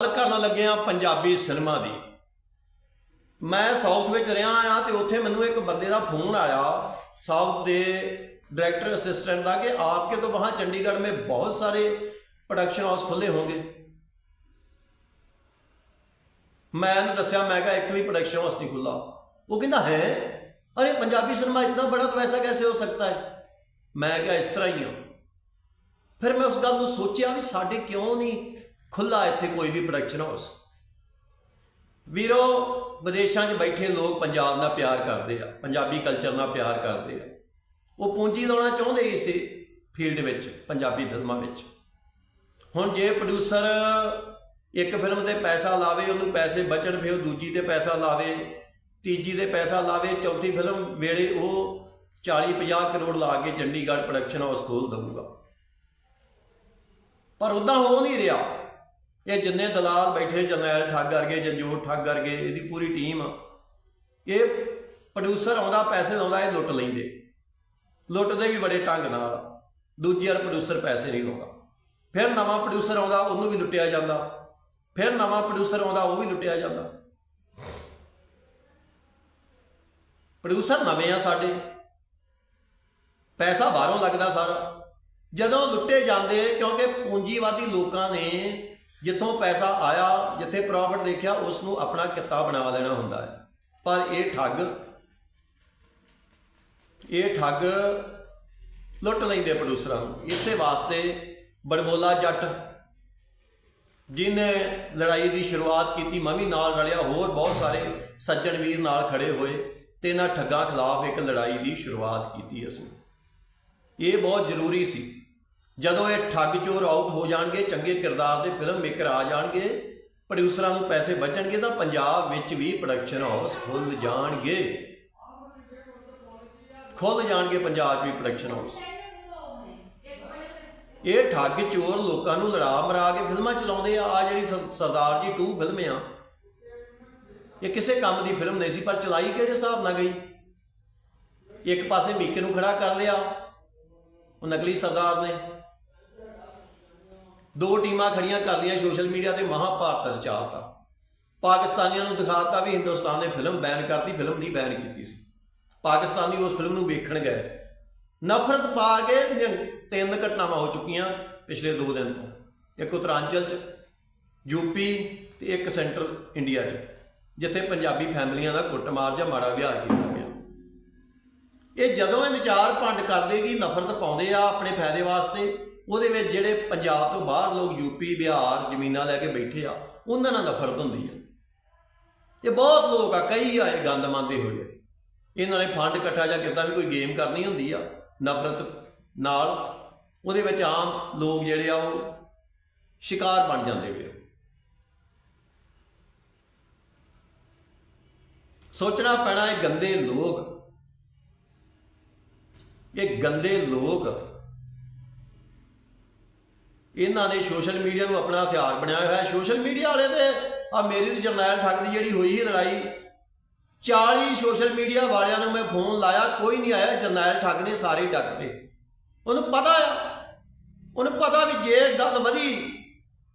ਗੱਲ ਕਰਨ ਲੱਗੇ ਲੱਗਿਆ ਪੰਜਾਬੀ ਸਿਨੇਮਾ ਦੀ। ਮੈਂ ਸਾਊਥ ਵਿੱਚ ਰਿਹਾ ਆ ਤੇ ਉੱਥੇ ਮੈਨੂੰ ਇੱਕ ਬੰਦੇ ਦਾ ਫੋਨ ਆਇਆ ਸਾਊਥ ਦੇ ਡਾਇਰੈਕਟਰ ਅਸਿਸਟੈਂਟ ਦਾ ਕਿ ਆਪਕੇ ਤੋਂ ਵਹਾਂ ਚੰਡੀਗੜ੍ਹ ਮੇ ਬਹੁਤ ਸਾਰੇ ਪ੍ਰੋਡਕਸ਼ਨ ਹਾਊਸ ਖੁੱਲੇ ਹੋਣਗੇ। ਮੈਂ ਉਹਨੂੰ ਦੱਸਿਆ, ਮੈਂ ਕਿਹਾ ਇੱਕ ਵੀ ਪ੍ਰੋਡਕਸ਼ਨ ਹਾਊਸ ਨਹੀਂ ਖੁੱਲਾ ਉਹ ਕਹਿੰਦਾ, ਹੈ? ਅਰੇ ਪੰਜਾਬੀ ਸਿਨੇਮਾ ਇਤਨਾ ਬੜਾ ਤਾਂ ਐਸਾ ਕੈਸੇ ਹੋ ਸਕਦਾ ਹੈ? ਮੈਂ ਕਿਹਾ, ਇਸ ਤਰ੍ਹਾਂ ਹੀ ਆ। ਫਿਰ ਮੈਂ ਉਸ ਗੱਲ ਨੂੰ ਸੋਚਿਆ ਵੀ ਸਾਡੇ ਕਿਉਂ ਨਹੀਂ ਖੁੱਲਾ ਇੱਥੇ ਕੋਈ ਵੀ ਪ੍ਰੋਡਕਸ਼ਨ ਹਾਊਸ ਵੀਰੋ, ਵਿਦੇਸ਼ਾਂ 'ਚ ਬੈਠੇ ਲੋਕ ਪੰਜਾਬ ਨਾਲ ਪਿਆਰ ਕਰਦੇ ਆ, ਪੰਜਾਬੀ ਕਲਚਰ ਨਾਲ ਪਿਆਰ ਕਰਦੇ ਆ। ਉਹ ਪੂੰਜੀ ਲਾਉਣਾ ਚਾਹੁੰਦੇ ਇਸ ਫੀਲਡ ਵਿੱਚ, ਪੰਜਾਬੀ ਫਿਲਮਾਂ ਵਿੱਚ। ਹੁਣ ਜੇ ਪ੍ਰੋਡਿਊਸਰ ਇੱਕ ਫਿਲਮ ਤੇ ਪੈਸਾ ਲਾਵੇ, ਉਹਨੂੰ ਪੈਸੇ ਬਚਣ, ਫਿਰ ਉਹ ਦੂਜੀ ਤੇ ਪੈਸਾ ਲਾਵੇ, ਤੀਜੀ ਤੇ ਪੈਸਾ ਲਾਵੇ, ਚੌਥੀ ਫਿਲਮ ਵੇਲੇ ਉਹ 40 50 ਕਰੋੜ ਲਾ ਕੇ ਚੰਡੀਗੜ੍ਹ ਪ੍ਰੋਡਕਸ਼ਨ ਹਾਊਸ ਖੋਲ ਦਊਗਾ। ਪਰ ਉਦਾਂ ਹੋ ਨਹੀਂ ਰਿਹਾ। ਇਹ ਜਿੰਨੇ ਦਲਾਲ ਬੈਠੇ ਜਰਨੈਲ ਠੱਗ ਵਰਗੇ ਜੰਜੋਟ ਠੱਗ ਵਰਗੇ, ਇਹਦੀ ਪੂਰੀ ਟੀਮ ਆ ਇਹ ਪ੍ਰੋਡਿਊਸਰ ਆਉਂਦਾ, ਪੈਸੇ ਲਾਉਂਦਾ, ਇਹ ਲੁੱਟ ਲੈਂਦੇ। ਲੁੱਟਦੇ ਵੀ ਬੜੇ ਢੰਗ ਨਾਲ। ਦੂਜੀ ਵਾਰ ਪ੍ਰੋਡਿਊਸਰ ਪੈਸੇ ਨਹੀਂ ਲਾਉਂਦਾ। ਫਿਰ ਨਵਾਂ ਪ੍ਰੋਡਿਊਸਰ ਆਉਂਦਾ, ਉਹਨੂੰ ਵੀ ਲੁੱਟਿਆ ਜਾਂਦਾ। ਫਿਰ ਨਵਾਂ ਪ੍ਰੋਡਿਊਸਰ ਆਉਂਦਾ, ਉਹ ਵੀ ਲੁੱਟਿਆ ਜਾਂਦਾ। ਪ੍ਰੋਡਿਊਸਰ ਨਵੇਂ ਆ ਸਾਡੇ। ਪੈਸਾ ਬਾਹਰੋਂ ਲੱਗਦਾ ਸਾਰਾ। ਜਦੋਂ ਲੁੱਟੇ ਜਾਂਦੇ, ਕਿਉਂਕਿ ਪੂੰਜੀਵਾਦੀ ਲੋਕਾਂ ਨੇ ਜਿੱਥੋਂ ਪੈਸਾ ਆਇਆ, ਜਿੱਥੇ ਪ੍ਰੋਫਿਟ ਦੇਖਿਆ ਉਸ ਨੂੰ ਆਪਣਾ ਕਿੱਤਾ ਬਣਾ ਲੈਣਾ ਹੁੰਦਾ ਹੈ। ਪਰ ਇਹ ਠੱਗ ਇਹ ਠੱਗ ਲੁੱਟ ਲੈਂਦੇ ਪ੍ਰੋਡਿਊਸਰਾਂ ਨੂੰ ਇਸੇ ਵਾਸਤੇ ਬੜਬੋਲਾ ਜੱਟ, ਜਿਨੇ ਲੜਾਈ ਦੀ ਸ਼ੁਰੂਆਤ ਕੀਤੀ ਮੈਂ ਵੀ ਨਾਲ ਰਲਿਆ ਹੋਰ ਬਹੁਤ ਸਾਰੇ ਸੱਜਣ ਵੀਰ ਨਾਲ ਖੜੇ ਹੋਏ ਤੇ ਇਹਨਾਂ ਠੱਗਾਂ ਖਿਲਾਫ ਇੱਕ ਲੜਾਈ ਦੀ ਸ਼ੁਰੂਆਤ ਕੀਤੀ ਅਸੀਂ। ਇਹ ਬਹੁਤ ਜ਼ਰੂਰੀ ਸੀ। ਜਦੋਂ ਇਹ ਠੱਗ ਚੋਰ ਆਊਟ ਹੋ ਜਾਣਗੇ, ਚੰਗੇ ਕਿਰਦਾਰ ਦੇ ਫਿਲਮ ਮੇਕਰ ਆ ਜਾਣਗੇ ਪ੍ਰੋਡਿਊਸਰਾਂ ਨੂੰ ਪੈਸੇ ਬਚਣਗੇ, ਤਾਂ ਪੰਜਾਬ ਵਿੱਚ ਵੀ ਪ੍ਰੋਡਕਸ਼ਨ ਹਾਊਸ ਖੁੱਲ ਜਾਣਗੇ। ਖੁੱਲ ਜਾਣਗੇ ਪੰਜਾਬ ਵੀ ਪ੍ਰੋਡਕਸ਼ਨ ਹਾਊਸ ਇਹ ਠੱਗ ਚੋਰ ਲੋਕਾਂ ਨੂੰ ਲੜਾ ਮਰਾ ਕੇ ਫਿਲਮਾਂ ਚਲਾਉਂਦੇ ਆ। ਆ ਜਿਹੜੀ ਸ- ਸਰਦਾਰ ਜੀ 2 ਫਿਲਮ ਆ, ਇਹ ਕਿਸੇ ਕੰਮ ਦੀ ਫਿਲਮ ਨਹੀਂ ਸੀ, ਪਰ ਚਲਾਈ ਕਿਹੜੇ ਹਿਸਾਬ ਨਾਲ ਗਈ? ਇੱਕ ਪਾਸੇ ਮੀਕੇ ਨੂੰ ਖੜਾ ਕਰ ਲਿਆ, ਉਹ ਨਕਲੀ ਸਰਦਾਰ ਨੇ। ਦੋ ਟੀਮਾਂ ਖੜੀਆਂ ਕਰ ਲਈਆਂ ਸੋਸ਼ਲ ਮੀਡੀਆ ਤੇ ਮਹਾਭਾਰਤ ਰਚਾਤਾ ਪਾਕਿਸਤਾਨੀਆਂ ਨੂੰ ਦਿਖਾਤਾ ਵੀ ਹਿੰਦੁਸਤਾਨ ਨੇ ਫਿਲਮ ਬੈਨ ਕਰਤੀ, ਫਿਲਮ ਨਹੀਂ ਬੈਨ ਕੀਤੀ ਸੀ। ਪਾਕਿਸਤਾਨੀ ਉਸ ਫਿਲਮ ਨੂੰ ਵੇਖਣ ਗਏ। ਨਫ਼ਰਤ ਪਾ ਕੇ ਤਿੰਨ ਘਟਨਾਵਾਂ ਹੋ ਚੁੱਕੀਆਂ ਪਿਛਲੇ 2 ਦਿਨ ਤੋਂ। ਇੱਕ ਉੱਤਰਾਂਚਲ ਚ ਯੂਪੀ ਤੇ ਇੱਕ ਸੈਂਟਰਲ ਇੰਡੀਆ ਚ, ਜਿੱਥੇ ਪੰਜਾਬੀ ਫੈਮਲੀਆਂ ਦਾ ਕੁੱਟਮਾਰ ਜਾਂ ਮਾੜਾ ਵਿਹਾਰ ਕੀਤਾ ਗਿਆ। ਇਹ ਜਦੋਂ ਇਹ ਵਿਚਾਰ ਭੰਡ ਕਰਦੇ ਕਿ ਨਫ਼ਰਤ ਪਾਉਂਦੇ ਆ ਆਪਣੇ ਫਾਇਦੇ ਵਾਸਤੇ ਉਹਦੇ ਵਿੱਚ ਜਿਹੜੇ ਪੰਜਾਬ ਤੋਂ ਬਾਹਰ ਲੋਕ ਯੂਪੀ ਬਿਹਾਰ ਜ਼ਮੀਨਾਂ ਲੈ ਕੇ ਬੈਠੇ ਆ, ਉਹਨਾਂ ਨਾਲ ਨਫ਼ਰਤ ਹੁੰਦੀ ਆ। ਇਹ ਬਹੁਤ ਲੋਕ ਆ, ਕਈ ਆਏ ਗੰਦ ਮੰਨਦੇ ਹੋਏ। ਇਹਨਾਂ ਨੇ ਫੰਡ ਇਕੱਠਾ ਜਾਂ ਕਿੱਦਾਂ ਵੀ ਕੋਈ ਗੇਮ ਕਰਨੀ ਹੁੰਦੀ ਆ, ਨਫ਼ਰਤ ਨਾਲ, ਉਹਦੇ ਵਿੱਚ ਆਮ ਲੋਕ ਜਿਹੜੇ ਆ ਉਹ ਸ਼ਿਕਾਰ ਬਣ ਜਾਂਦੇ ਵੇ ਸੋਚਣਾ ਪੈਣਾ ਇਹ ਗੰਦੇ ਲੋਕ, ਇਹ ਗੰਦੇ ਲੋਕ ਇਹਨਾਂ ਨੇ ਸੋਸ਼ਲ ਮੀਡੀਆ ਨੂੰ ਆਪਣਾ ਹਥਿਆਰ ਬਣਾਇਆ ਹੋਇਆ। ਹੈ ਸੋਸ਼ਲ ਮੀਡੀਆ ਵਾਲੇ ਤੇ ਆ ਮੇਰੀ ਤੇ ਜਰਨੈਲ ਠੱਗ ਦੀ ਜਿਹੜੀ ਹੋਈ ਸੀ ਲੜਾਈ 40 ਸੋਸ਼ਲ ਮੀਡੀਆ ਵਾਲਿਆਂ ਨੂੰ ਮੈਂ ਫੋਨ ਲਾਇਆ, ਕੋਈ ਨਹੀਂ ਆਇਆ, ਜਰਨੈਲ ਠੱਗ ਨੇ ਸਾਰੇ ਡੱਕਦੇ ਉਹਨੂੰ ਪਤਾ ਆ, ਉਹਨੂੰ ਪਤਾ ਵੀ ਜੇ ਗੱਲ ਵਧੀ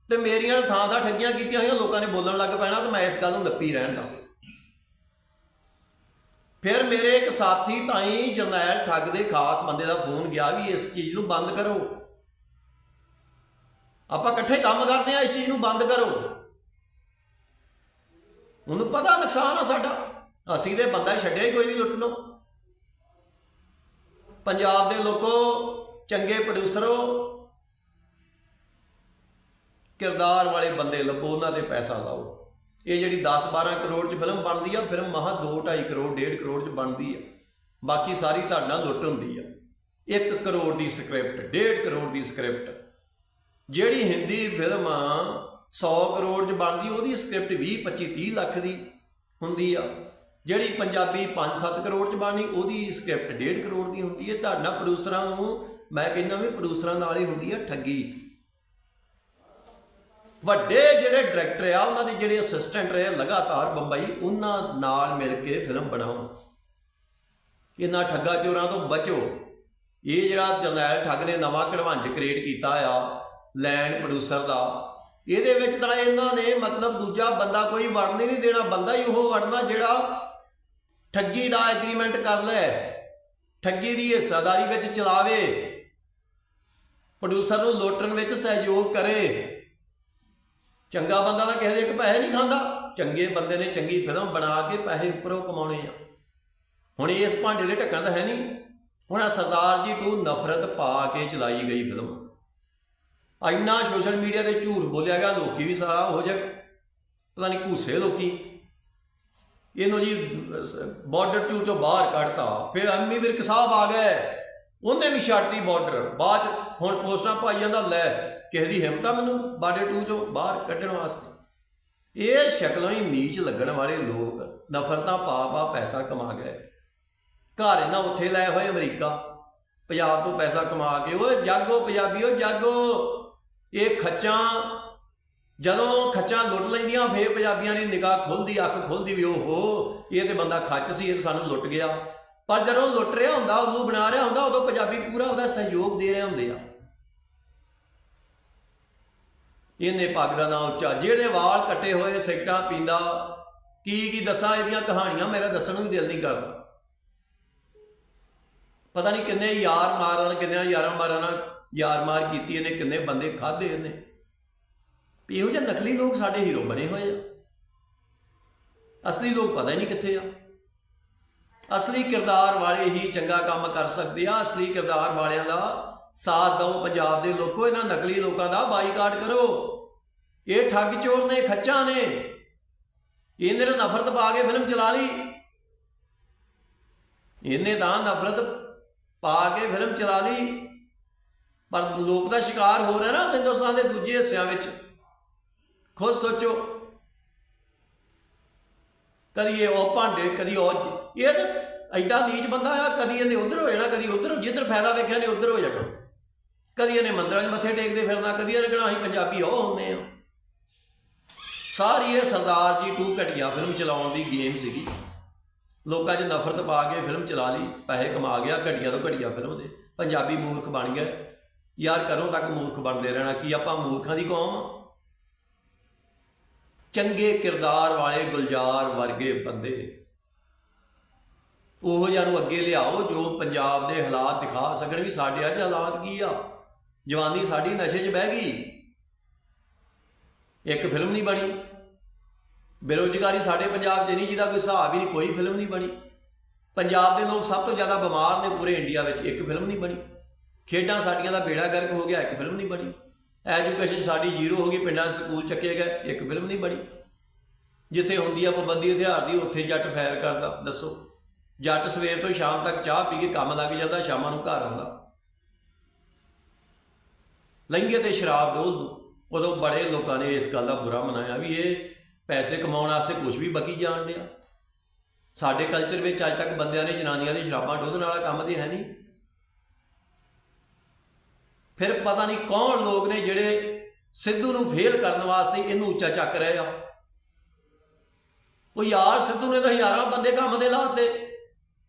ਤੇ ਮੇਰੀਆਂ ਥਾਂ ਥਾਂ ਠੱਗੀਆਂ ਕੀਤੀਆਂ ਹੋਈਆਂ, ਲੋਕਾਂ ਨੇ ਬੋਲਣ ਲੱਗ ਪੈਣਾ ਤੇ ਮੈਂ ਇਸ ਗੱਲ ਨੂੰ ਨੱਪੀ ਰਹਿਣ ਦਾ ਫਿਰ ਮੇਰੇ ਇੱਕ ਸਾਥੀ ਤਾਈ ਜਰਨੈਲ ਠੱਗ ਦੇ ਖਾਸ ਬੰਦੇ ਦਾ ਫੋਨ ਗਿਆ ਵੀ ਇਸ ਚੀਜ਼ ਨੂੰ ਬੰਦ ਕਰੋ। ਆਪਾਂ ਇਕੱਠੇ ਕੰਮ ਕਰਦੇ ਆ ਇਸ ਚੀਜ਼ ਨੂੰ ਬੰਦ ਕਰੋ। ਉਹਨੂੰ ਪਤਾ ਨੁਕਸਾਨ ਆ ਸਾਡਾ। ਅਸੀਂ ਤੇ ਬੰਦਾ ਛੱਡਿਆ ਹੀ ਕੋਈ ਨਹੀਂ ਲੁੱਟ ਲੁੱਟਣੋਂ ਪੰਜਾਬ ਦੇ ਲੋਕੋ, ਚੰਗੇ ਪ੍ਰੋਡਿਊਸਰੋ ਕਿਰਦਾਰ ਵਾਲੇ ਬੰਦੇ ਲੱਭੋ, ਉਹਨਾਂ ਤੇ ਪੈਸਾ ਲਾਓ। ਇਹ ਜਿਹੜੀ 10-12 ਕਰੋੜ ਚ ਫਿਲਮ ਬਣਦੀ ਆ ਫਿਲਮ ਮਹਾ 2-2.5 ਕਰੋੜ 1.5 ਕਰੋੜ ਚ ਬਣਦੀ ਆ। ਬਾਕੀ ਸਾਰੀ ਤੁਹਾਡਾ ਲੁੱਟ ਹੁੰਦੀ ਆ। 1 ਕਰੋੜ ਦੀ ਸਕ੍ਰਿਪਟ 1.5 ਕਰੋੜ ਦੀ ਸਕ੍ਰਿਪਟ। ਜਿਹੜੀ ਹਿੰਦੀ ਫਿਲਮ 100 ਕਰੋੜ ਚ ਬਣਦੀ, ਉਹਦੀ ਸਕ੍ਰਿਪਟ 20 25 30 ਲੱਖ ਦੀ ਹੁੰਦੀ ਆ। ਜਿਹੜੀ ਪੰਜਾਬੀ 5-7 ਕਰੋੜ ਚ ਬਣਨੀ, ਉਹਦੀ ਸਕ੍ਰਿਪਟ 1.5 ਕਰੋੜ ਦੀ ਹੁੰਦੀ ਹੈ ਤੁਹਾਡਾ ਪ੍ਰੋਡਿਊਸਰਾਂ ਨੂੰ ਮੈਂ ਕਹਿੰਦਾ ਵੀ ਪ੍ਰੋਡਿਊਸਰਾਂ ਨਾਲ ਹੀ ਹੁੰਦੀ ਆ ਠੱਗੀ। ਵੱਡੇ ਜਿਹੜੇ ਡਾਇਰੈਕਟਰ ਆ, ਉਹਨਾਂ ਦੇ ਜਿਹੜੇ ਅਸਿਸਟੈਂਟ ਰਹੇ ਲਗਾਤਾਰ ਬੰਬਈ, ਉਹਨਾਂ ਨਾਲ ਮਿਲ ਕੇ ਫਿਲਮ ਬਣਾਓ। ਇਹਨਾਂ ਠੱਗਾ ਚੋਰਾਂ ਤੋਂ ਬਚੋ। ਇਹ ਜਿਹੜਾ ਜਰਨੈਲ ਠੱਗ ਨੇ ਨਵਾਂ ਕਢਵੰਜ ਕ੍ਰੀਏਟ ਕੀਤਾ ਆ ਲੈਂਡ ਪ੍ਰੋਡਿਊਸਰ ਦਾ। ਇਹਦੇ ਵਿੱਚ ਤਾਂ ਇਹਨਾਂ ਨੇ ਮਤਲਬ ਦੂਜਾ ਬੰਦਾ ਕੋਈ ਵੜਨ ਹੀ ਨਹੀਂ ਦੇਣਾ, ਬੰਦਾ ਹੀ ਉਹ ਵੜਨਾ ਜਿਹੜਾ ਠੱਗੀ ਦਾ ਐਗਰੀਮੈਂਟ ਕਰ ਲੈ ਠੱਗੀ ਦੀ ਹਿੱਸਾਦਾਰੀ ਵਿੱਚ ਚਲਾਵੇ। ਪ੍ਰੋਡਿਊਸਰ ਨੂੰ ਲੋਟਣ ਵਿੱਚ ਸਹਿਯੋਗ ਕਰੇ। ਚੰਗਾ ਬੰਦਾ ਤਾਂ ਕਿਸੇ ਦੇ ਇੱਕ ਪੈਸੇ ਨਹੀਂ ਖਾਂਦਾ। ਚੰਗੇ ਬੰਦੇ ਨੇ ਚੰਗੀ ਫਿਲਮ ਬਣਾ ਕੇ ਪੈਸੇ ਉੱਪਰੋਂ ਕਮਾਉਣੇ ਆ। ਹੁਣ ਇਸ ਭਾਂਡੇ ਦੇ ਢੱਕਣ ਦਾ ਹੈ ਨਹੀਂ। ਹੁਣ ਆਹ ਸਰਦਾਰ ਜੀ ਟੂ ਨਫ਼ਰਤ ਪਾ ਕੇ ਚਲਾਈ ਗਈ ਫਿਲਮ। ਇੰਨਾ ਸੋਸ਼ਲ ਮੀਡੀਆ ਤੇ ਝੂਠ ਬੋਲਿਆ ਗਿਆ, ਲੋਕੀ ਵੀ ਸਾਰਾ ਹੋ ਜਾ ਪਤਾ ਨਹੀਂ ਘੂਸੇ ਲੋਕੀ। ਇਹਨੂੰ ਜੀ ਬਾਰਡਰ ਟੂ ਤੋਂ ਬਾਹਰ ਕੱਢਤਾ। ਫਿਰ ਐਮੀ ਵਿਰਕ ਸਾਹਿਬ ਆ ਗਏ। ਉਹਨੇ ਵੀ ਛੱਡਤੀ ਬਾਰਡਰ ਬਾਅਦ 'ਚ ਹੁਣ ਪੋਸਟਾਂ ਪਾਈ ਜਾਂਦਾ ਲੈ, ਕਿਸੇ ਦੀ ਹਿੰਮਤ ਆ ਮੈਨੂੰ ਬਾਰਡਰ ਟੂ ਚੋਂ ਬਾਹਰ ਕੱਢਣ ਵਾਸਤੇ। ਇਹ ਸ਼ਕਲੋਂ ਹੀ ਨੀਚ ਲੱਗਣ ਵਾਲੇ ਲੋਕ ਨਫ਼ਰਤਾਂ ਪਾ ਪਾ ਪੈਸਾ ਕਮਾ ਗਏ। ਘਰ ਇਹਨਾਂ ਉੱਥੇ ਲੈ ਹੋਏ ਅਮਰੀਕਾ। ਪੰਜਾਬ ਤੋਂ ਪੈਸਾ ਕਮਾ ਕੇ ਉਹ ਜਾਗੋ ਪੰਜਾਬੀਓ, ਜਾਗੋ। ਇਹ ਖੱਚਾਂ, ਜਦੋਂ ਖੱਚਾਂ ਲੁੱਟ ਲੈਂਦੀਆਂ, ਫੇਰ ਪੰਜਾਬੀਆਂ ਦੀ ਨਿਗਾਹ ਖੁੱਲਦੀ, ਅੱਖ ਖੁੱਲਦੀ ਵੀ ਓਹੋ, ਇਹ ਤੇ ਬੰਦਾ ਖੱਚ ਸੀ, ਇਹ ਸਾਨੂੰ ਲੁੱਟ ਗਿਆ। ਪਰ ਜਦੋਂ ਲੁੱਟ ਰਿਹਾ ਹੁੰਦਾ, ਉਹਨੂੰ ਬਣਾ ਰਿਹਾ ਹੁੰਦਾ, ਉਦੋਂ ਪੰਜਾਬੀ ਪੂਰਾ ਉਹਦਾ ਸਹਿਯੋਗ ਦੇ ਰਹੇ ਹੁੰਦੇ ਆ। ਇਹਨੇ ਪੱਗ ਦਾ ਨਾਂ ਉੱਚਾ, ਜਿਹੜੇ ਵਾਲ ਕੱਟੇ ਹੋਏ ਸਿਗਟਾਂ ਪੀਂਦਾ ਕੀ ਕੀ ਦੱਸਾਂ, ਇਹਦੀਆਂ ਕਹਾਣੀਆਂ ਮੇਰਾ ਦੱਸਣ ਨੂੰ ਦਿਲ ਨਹੀਂ ਕਰਦਾ। ਪਤਾ ਨਹੀਂ ਕਿੰਨੇ ਯਾਰ ਮਾਰਾਂ ਕਿੰਨੇ ਯਾਰਾਂ ਮਾਰਾਂ ਨਾਲ ਯਾਰ ਮਾਰ ਕੀਤੀ ਇਹਨੇ, ਕਿੰਨੇ ਬੰਦੇ ਖਾਦੇ ਇਹਨੇ। ਵੀ ਇਹੋ ਜਿਹੇ ਨਕਲੀ ਲੋਕ ਸਾਡੇ ਹੀਰੋ ਬਣੇ ਹੋਏ ਆ। ਅਸਲੀ ਲੋਕ ਪਤਾ ਹੀ ਨਹੀਂ ਕਿੱਥੇ ਆ। ਅਸਲੀ ਕਿਰਦਾਰ ਵਾਲੇ ਹੀ ਚੰਗਾ ਕੰਮ ਕਰ ਸਕਦੇ ਆ। ਅਸਲੀ ਕਿਰਦਾਰ ਵਾਲਿਆਂ ਦਾ ਸਾਥ ਦਿਓ ਪੰਜਾਬ ਦੇ ਲੋਕੋ, ਇਹਨਾਂ ਨਕਲੀ ਲੋਕਾਂ ਦਾ ਬਾਈਕਾਟ ਕਰੋ। ਇਹ ਠੱਗ ਚੋਰ ਨੇ, ਖੱਚਾ ਨੇ। ਇਹਨੇ ਤਾਂ ਨਫ਼ਰਤ ਪਾ ਕੇ ਫਿਲਮ ਚਲਾ ਲਈ। ਇਹਨੇ ਤਾਂ ਨਫ਼ਰਤ ਪਾ ਕੇ ਫਿਲਮ ਚਲਾ ਲਈ। ਪਰ ਲੋਕ ਦਾ ਸ਼ਿਕਾਰ ਹੋ ਰਿਹਾ ਨਾ ਹਿੰਦੁਸਤਾਨ ਦੇ ਦੂਜੇ ਹਿੱਸਿਆਂ ਵਿੱਚ। ਖੁਦ ਸੋਚੋ। ਕਦੀ ਇਹ ਉਹ ਭਾਂਡੇ, ਕਦੀ ਉਹ ਇਹ ਤਾਂ ਐਡਾ ਨੀਚ ਬੰਦਾ ਆ, ਕਦੀ ਇਹਨੇ ਉਧਰ ਹੋ ਜਾਣਾ, ਕਦੀ ਉਧਰ, ਜਿੱਧਰ ਫਾਇਦਾ ਵੇਖਿਆ ਨੇ ਉਧਰ ਹੋ ਜਾਣਾ। ਕਦੀ ਇਹਨੇ ਮੰਦਰਾਂ 'ਚ ਮੱਥੇ ਟੇਕਦੇ ਫਿਰਨਾ, ਕਦੀ ਇਹਨੇ ਕਹਣਾ ਅਸੀਂ ਪੰਜਾਬੀ ਉਹ ਹੁੰਦੇ ਆ ਸਾਰੀ ਇਹ ਸਰਦਾਰ ਜੀ ਟੂ ਘਟਿਆ ਫਿਲਮ ਚਲਾਉਣ ਦੀ ਗੇਮ ਸੀਗੀ। ਲੋਕਾਂ 'ਚ ਨਫ਼ਰਤ ਪਾ ਕੇ ਫਿਲਮ ਚਲਾ ਲਈ, ਪੈਸੇ ਕਮਾ ਗਿਆ, ਘਟੀਆ ਤੋਂ ਘਟੀਆ ਫਿਲਮ ਦੇ। ਪੰਜਾਬੀ ਮੂਰਖ ਬਣ ਗਏ ਯਾਰ ਕਰੋ ਤੱਕ ਮੂਰਖ ਬਣਦੇ ਰਹਿਣਾ? ਕੀ ਆਪਾਂ ਮੂਰਖਾਂ ਦੀ ਕੌਮ ਚੰਗੇ ਕਿਰਦਾਰ ਵਾਲੇ ਗੁਲਜ਼ਾਰ ਵਰਗੇ ਬੰਦੇ। ਉਹ ਜਿਹਾ ਨੂੰ ਅੱਗੇ ਲਿਆਓ ਜੋ ਪੰਜਾਬ ਦੇ ਹਾਲਾਤ ਦਿਖਾ ਸਕਣ ਵੀ ਸਾਡੇ ਅੱਜ ਹਾਲਾਤ ਕੀ ਆ? ਜਵਾਨੀ ਸਾਡੀ ਨਸ਼ੇ 'ਚ ਬਹਿ ਗਈ। ਇੱਕ ਫਿਲਮ ਨਹੀਂ ਬਣੀ। ਬੇਰੋਜ਼ਗਾਰੀ ਸਾਡੇ ਪੰਜਾਬ 'ਚ ਨਹੀਂ, ਜਿਹਦਾ ਕੋਈ ਹਿਸਾਬ ਹੀ ਨਹੀਂ, ਕੋਈ ਫਿਲਮ ਨਹੀਂ ਬਣੀ। ਪੰਜਾਬ ਦੇ ਲੋਕ ਸਭ ਤੋਂ ਜ਼ਿਆਦਾ ਬਿਮਾਰ ਨੇ ਪੂਰੇ ਇੰਡੀਆ ਵਿੱਚ, ਇੱਕ ਫਿਲਮ ਨਹੀਂ ਬਣੀ। ਖੇਡਾਂ ਸਾਡੀਆਂ ਦਾ ਬੇੜਾ ਗਰਕ ਹੋ ਗਿਆ, ਇੱਕ ਫਿਲਮ ਨਹੀਂ ਬਣੀ। ਐਜੂਕੇਸ਼ਨ ਸਾਡੀ ਜ਼ੀਰੋ ਹੋ ਗਈ, ਪਿੰਡਾਂ ਸਕੂਲ ਚੱਕੇ ਗਏ, ਇੱਕ ਫਿਲਮ ਨਹੀਂ ਬਣੀ। ਜਿੱਥੇ ਹੁੰਦੀ ਆ ਪਾਬੰਦੀ ਹਥਿਆਰ ਦੀ, ਉੱਥੇ ਜੱਟ ਫਾਇਰ ਕਰਦਾ, ਦੱਸੋ। ਜੱਟ ਸਵੇਰ ਤੋਂ ਸ਼ਾਮ ਤੱਕ ਚਾਹ ਪੀ ਕੇ ਕੰਮ ਲੱਗ ਜਾਂਦਾ, ਸ਼ਾਮਾਂ ਨੂੰ ਘਰ ਆਉਂਦਾ। ਲਹਿੰਗੇ ਤੇ ਸ਼ਰਾਬ ਦੋ ਉਦੋਂ ਬੜੇ ਲੋਕਾਂ ਨੇ ਇਸ ਗੱਲ ਦਾ ਬੁਰਾ ਮਨਾਇਆ ਵੀ ਇਹ ਪੈਸੇ ਕਮਾਉਣ ਵਾਸਤੇ ਕੁਝ ਵੀ ਬਕੀ ਜਾਣਦੇ ਆ ਸਾਡੇ ਕਲਚਰ ਵਿੱਚ ਅੱਜ ਤੱਕ ਬੰਦਿਆਂ ਨੇ ਜਨਾਨੀਆਂ ਦੇ ਸ਼ਰਾਬਾਂ ਡੋਲਣ ਵਾਲਾ ਕੰਮ ਤੇ ਹੈ ਨਹੀਂ। ਫਿਰ ਪਤਾ ਨਹੀਂ ਕੌਣ ਲੋਕ ਨੇ ਜਿਹੜੇ ਸਿੱਧੂ ਨੂੰ ਫੇਲ ਕਰਨ ਵਾਸਤੇ ਇਹਨੂੰ ਉੱਚਾ ਚੱਕ ਰਹੇ ਆ। ਉਹ ਯਾਰ ਸਿੱਧੂ ਨੇ ਤਾਂ ਹਜ਼ਾਰਾਂ ਬੰਦੇ ਕੰਮ ਤੇ ਲਾਤੇ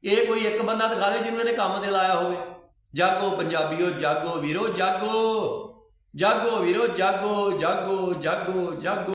ਇਹ ਕੋਈ ਇੱਕ ਬੰਦਾ ਦਿਖਾ ਦੇ ਜਿਹਨੂੰ ਇਹਨੇ ਕੰਮ ਤੇ ਲਾਇਆ ਹੋਵੇ। ਜਾਗੋ ਪੰਜਾਬੀਓ, ਜਾਗੋ ਵੀਰੋ, ਜਾਗੋ। ਜਾਗੋ ਵੀਰੋ, ਜਾਗੋ ਜਾਗੋ ਜਾਗੋ ਜਾਗੋ।